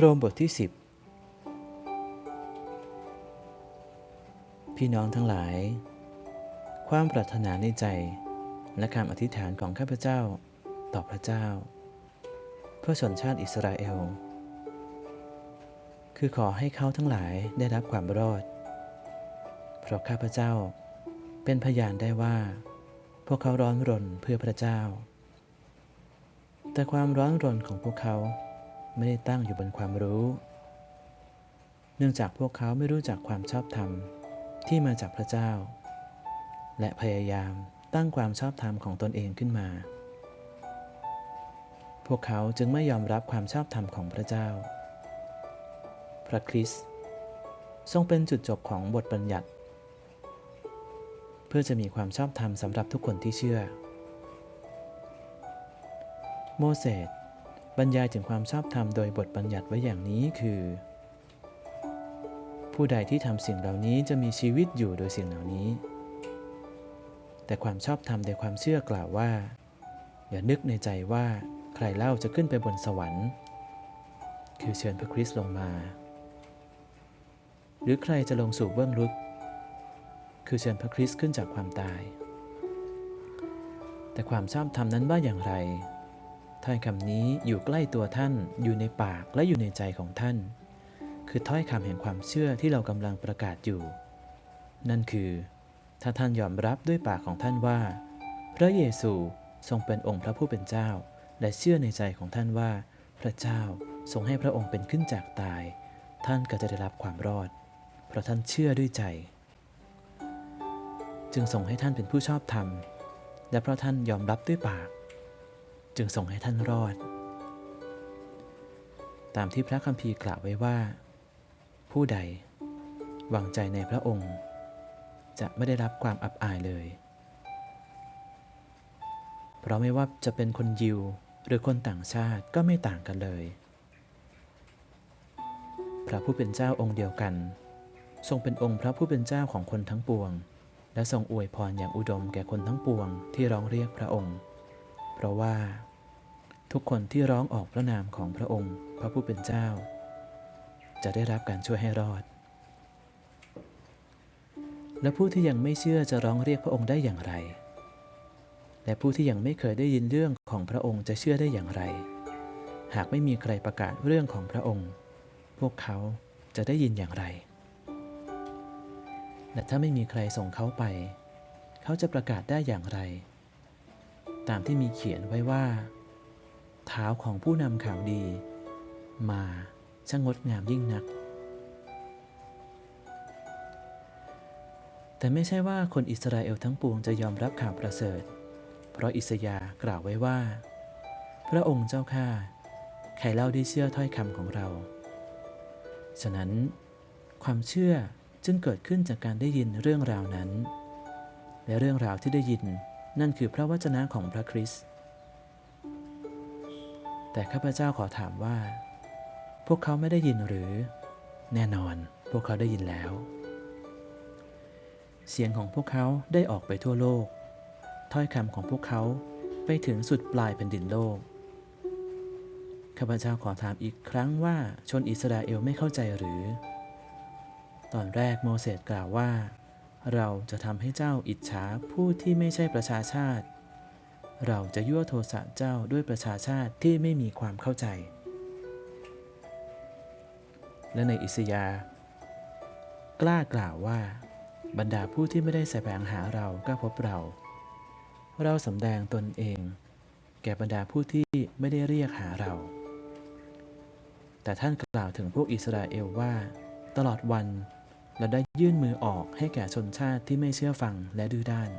รมบทที่ 10 พี่น้องทั้งหลาย ความปรารถนาในใจ และคำอธิษฐานของข้าพเจ้าต่อพระเจ้า เพื่อชนชาติอิสราเอล คือขอให้เขาทั้งหลายได้รับความรอด เพราะข้าพเจ้าเป็นพยานได้ว่า พวกเขาร้อนรนเพื่อพระเจ้า แต่ความร้อนรนของพวกเขา ไม่ได้ตั้งอยู่บนความรู้ เนื่องจากพวกเขาไม่รู้จักความชอบธรรมที่มาจากพระเจ้า และพยายามตั้งความชอบธรรมของตนเองขึ้นมา พวกเขาจึงไม่ยอมรับความชอบธรรมของพระเจ้า พระคริสต์ทรงเป็นจุดจบของบทบัญญัติ เพื่อจะมีความชอบธรรมสำหรับทุกคนที่เชื่อ โมเสส บรรยายถึงความชอบธรรมโดยบทบัญญัติไว้อย่างนี้คือ ผู้ใดที่ทำสิ่งเหล่านี้จะมีชีวิตอยู่โดยสิ่งเหล่านี้ แต่ความชอบธรรมโดยความเชื่อกล่าวว่า อย่านึกในใจว่าใครเล่าจะขึ้นไปบนสวรรค์ คือเชิญพระคริสต์ลงมา หรือใครจะลงสู่เบื้องลึก คือเชิญพระคริสต์ขึ้นจากความตาย แต่ความชอบธรรมนั้นว่าอย่างไร ถ้อยคำนี้อยู่ใกล้ตัวท่าน อยู่ในปากและอยู่ในใจของท่าน คือถ้อยคำแห่งความเชื่อที่เรากำลังประกาศอยู่ นั่นคือ ถ้าท่านยอมรับด้วยปากของท่านว่า พระเยซูทรงเป็นองค์พระผู้เป็นเจ้า และเชื่อในใจของท่านว่า พระเจ้าทรงให้พระองค์เป็นขึ้นจากตาย ท่านก็จะได้รับความรอด เพราะท่านเชื่อด้วยใจ จึงทรงให้ท่านเป็นผู้ชอบธรรม และเพราะท่านยอมรับด้วยปาก จึงส่งให้ท่านรอด ตามที่พระคัมภีร์กล่าวไว้ว่า ผู้ใดวางใจในพระองค์ จะไม่ได้รับความอับอายเลย เพราะไม่ว่าจะเป็นคนยิวหรือคนต่างชาติก็ไม่ต่างกันเลย พระผู้เป็นเจ้าองค์เดียวกัน ทรงเป็นองค์พระผู้เป็นเจ้าของคนทั้งปวง และทรงอวยพรอย่างอุดมแก่คนทั้งปวงที่ร้องเรียกพระองค์ ราะว่า ทุกคนที่ร้องออกพระนามของพระองค์พระผู้เป็นเจ้า จะได้รับการช่วยให้รอด และผู้ที่ยังไม่เชื่อจะร้องเรียกพระองค์ได้อย่างไร และผู้ที่ยังไม่เคยได้ยินเรื่องของพระองค์จะเชื่อได้อย่างไร หากไม่มีใครประกาศเรื่องของพระองค์ พวกเขาจะได้ยินอย่างไร และถ้าไม่มีใครส่งเขาไป เขาจะประกาศได้อย่างไร ตามที่มีเขียนไว้ว่า เท้าของผู้นำข่าวดี มาช่างงดงามยิ่งนัก แต่ไม่ใช่ว่าคนอิสราเอลทั้งปวงจะยอมรับข่าวประเสริฐ เพราะอิสยากล่าวไว้ว่า พระองค์เจ้าข้าใครเล่าได้เชื่อถ้อยคำของเรา ฉะนั้น ความเชื่อจึงเกิดขึ้นจากการได้ยินเรื่องราวนั้น และเรื่องราวที่ได้ยิน นั่นคือพระวจนะของพระคริสต์แต่ข้าพเจ้าขอถามว่า พวกเขาไม่ได้ยินหรือ แน่นอน พวกเขาได้ยินแล้ว เสียงของพวกเขาได้ออกไปทั่วโลก ถ้อยคำของพวกเขาไปถึงสุดปลายแผ่นดินโลกข้าพเจ้าขอถามอีกครั้งว่าชนอิสราเอลไม่เข้าใจหรือ ตอนแรกโมเสสกล่าวว่า เราจะทำให้เจ้าอิจฉาผู้ที่ไม่ใช่ประชาชาติ เราจะยั่วโทสะเจ้าด้วยประชาชาติที่ไม่มีความเข้าใจ และในอิสยาห์กล้ากล่าวว่า บรรดาผู้ที่ไม่ได้แสวงหาเราก็พบเรา เราสำแดงตนเอง แก่บรรดาผู้ที่ไม่ได้เรียกหาเรา แต่ท่านกล่าวถึงพวกอิสราเอลว่า ตลอดวัน เราได้ยื่นมือออกให้แก่ชนชาติที่ไม่เชื่อฟังและดื้อด้าน